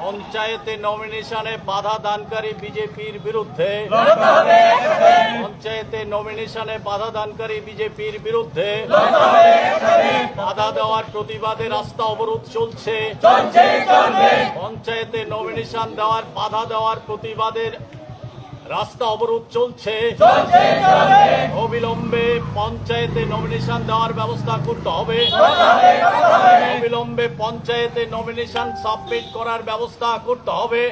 পঞ্চায়েতে নমিনেশনে বাধা দানকারী বিজেপির বিরুদ্ধে। পঞ্চায়েতে নমিনেশনে বাধা দানকারী বিজেপির বিরুদ্ধে। বাধা দেওয়ার প্রতিবাদে রাস্তা অবরোধ চলছে। পঞ্চায়েতে নমিনেশন দেওয়ার বাধা দেওয়ার প্রতিবাদের রাস্তা অবরোধ চলছে। অবিলম্বে পঞ্চায়েতে নমিনেশন দেওয়ার ব্যবস্থা করতে হবে। অবিলম্বে পঞ্চায়েতে নমিনেশন সাবমিট করার ব্যবস্থা করতে হবে।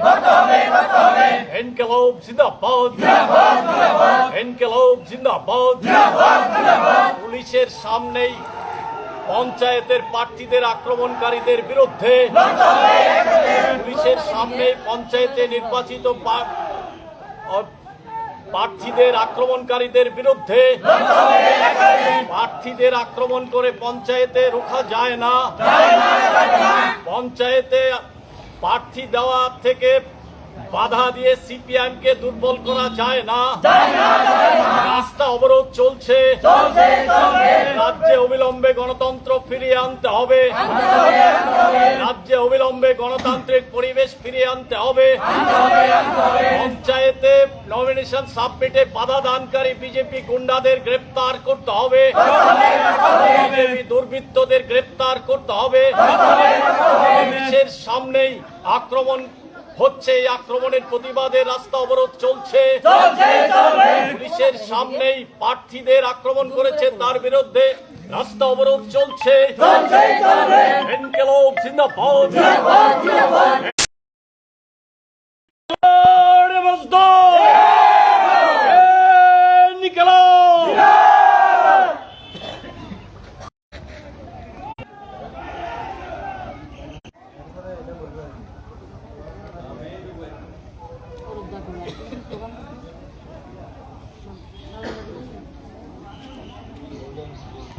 এনকেলোব জিন্দাবাদ। এনকেলোব জিন্দাবাদ। পুলিশের সামনেই পঞ্চায়েতের প্রার্থীদের আক্রমণকারীদের বিরুদ্ধে পুলিশের সামনে পঞ্চায়েতে নির্বাচিত প্রার্থীদের আক্রমণকারীদের বিরুদ্ধে প্রার্থীদের আক্রমণ করে পঞ্চায়েতে রোখা যায় না। পঞ্চায়েতে প্রার্থী দেওয়া থেকে বাধা দিয়ে সিপিএম কে দুর্বল করা যায় না। রাস্তা অবরোধ চলছে। রাজ্যে অবিলম্বে গণতন্ত্র ফিরিয়ে আনতে হবে। রাজ্যে অবিলম্বে গণতান্ত্রিক পরিবেশ ফিরিয়ে আনতে হবে। পঞ্চায়েতে নমিনেশন সাবমিটে বাধা দানকারী বিজেপি গুন্ডাদের গ্রেপ্তার করতে হবে। দুর্বৃত্তদের গ্রেপ্তার করতে হবে। পুলিশের সামনেই আক্রমণ হচ্ছে এই আক্রমণের প্রতিবাদে রাস্তা অবরোধ চলছে। পুলিশের সামনেই প্রার্থীদের আক্রমণ করেছে তার বিরুদ্ধে রাস্তা অবরোধ চলছে।